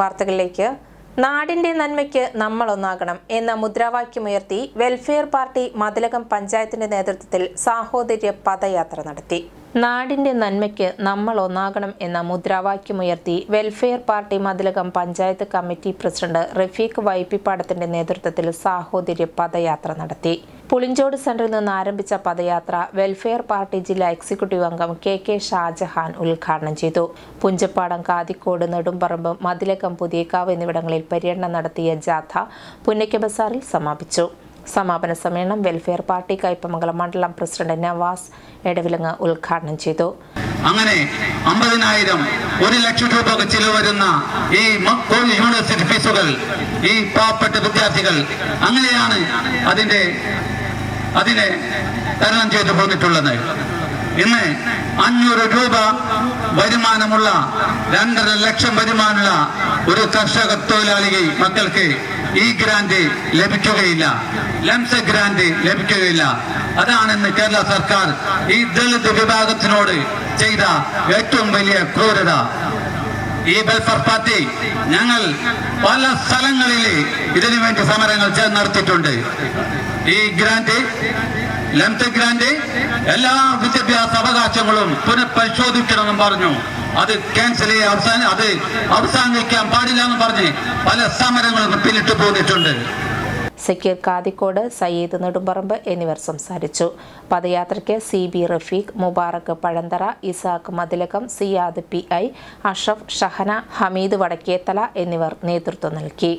വാർത്തകളിലേക്ക്. നാടിന്റെ നന്മയ്ക്ക് നമ്മൾ ഒന്നാകണം എന്ന മുദ്രാവാക്യമുയർത്തി വെൽഫെയർ പാർട്ടി മതിലകം പഞ്ചായത്തിന്റെ നേതൃത്വത്തിൽ സാഹോദര്യ പദയാത്ര നടത്തി. നാടിന്റെ നന്മയ്ക്ക് നമ്മൾ ഒന്നാകണം എന്ന മുദ്രാവാക്യമുയർത്തി welfare party Mathilakam panchayat committee president Rafeeq വൈപ്പിപ്പാടത്തിന്റെ നേതൃത്വത്തിൽ സാഹോദര്യ പദയാത്ര നടത്തി. പുളിഞ്ചോട് സെന്ററിൽ നിന്ന് ആരംഭിച്ച പദയാത്ര വെൽഫെയർ പാർട്ടി ജില്ലാ എക്സിക്യൂട്ടീവ് അംഗം കെ കെ ഷാജഹാൻ ഉദ്ഘാടനം ചെയ്തു. പുഞ്ചപ്പാടം കാതിക്കോട് നെടുമ്പറമ്പ് മതിലകം പുതിയക്കാവ് എന്നിവിടങ്ങളിൽ പര്യടനം നടത്തിയ ജാഥ പുന്നയ്ക്ക ബസാറിൽ സമാപിച്ചു. സമാപന സമ്മേളനം വെൽഫെയർ പാർട്ടി കയ്പമംഗലം മണ്ഡലം പ്രസിഡന്റ് നവാസ് എടവിലങ്ങ് ഉദ്ഘാടനം ചെയ്തു. അങ്ങനെ അമ്പതിനായിരം ഒരു ലക്ഷം രൂപ ചിലവ് വരുന്ന ഈ യൂണിവേഴ്സിറ്റി ഫീസുകൾ ഈ പാവപ്പെട്ട വിദ്യാർത്ഥികൾ അങ്ങനെയാണ് അതിന്റെ അതിനെ തരണം ചെയ്തു പോന്നിട്ടുള്ളത് ഇന്ന് അഞ്ഞൂറ് രൂപ വരുമാനമുള്ള രണ്ടര ലക്ഷം വരുമാനമുള്ള ഒരു കർഷക തൊഴിലാളി മക്കൾക്ക് ഈ ഗ്രാന്റ് ലഭിക്കുകയില്ല. ലംസ ഗ്രാന്റ് ലഭിക്കുകയില്ല. അതാണെന്ന് കേരള സർക്കാർ ഈ ദളിത് വിഭാഗത്തിനോട് ചെയ്ത ഏറ്റവും വലിയ ക്രൂരത. ഈ വെൽഫെയർ പാർട്ടി ഞങ്ങൾ പല സ്ഥലങ്ങളിൽ ഇതിനു വേണ്ടി സമരങ്ങൾ നടത്തിയിട്ടുണ്ട്. ഈ ഗ്രാന്റ് ലെങ്ത് ഗ്രാന്റ് എല്ലാ വിദ്യാഭ്യാസ അവകാശങ്ങളും പുനഃപരിശോധിക്കണമെന്ന് പറഞ്ഞു. അത് ക്യാൻസൽ ചെയ്യാൻ അവസാന അത് അവസാനിക്കാൻ പാടില്ല എന്ന് പറഞ്ഞ് പല സമരങ്ങളും പിന്നിട്ട് പോന്നിട്ടുണ്ട്. സക്കീർ കാതിക്കോട് സയ്യിദ് നെടുമ്പറമ്പ് എന്നിവർ സംസാരിച്ചു. പദയാത്രയ്ക്ക് C B Rafeeq Mubarak Pazhanthara Isaq Mathilakam Siyad P I Ashaf Shahana Hameed Vadakkethala എന്നിവർ നേതൃത്വം നൽകി.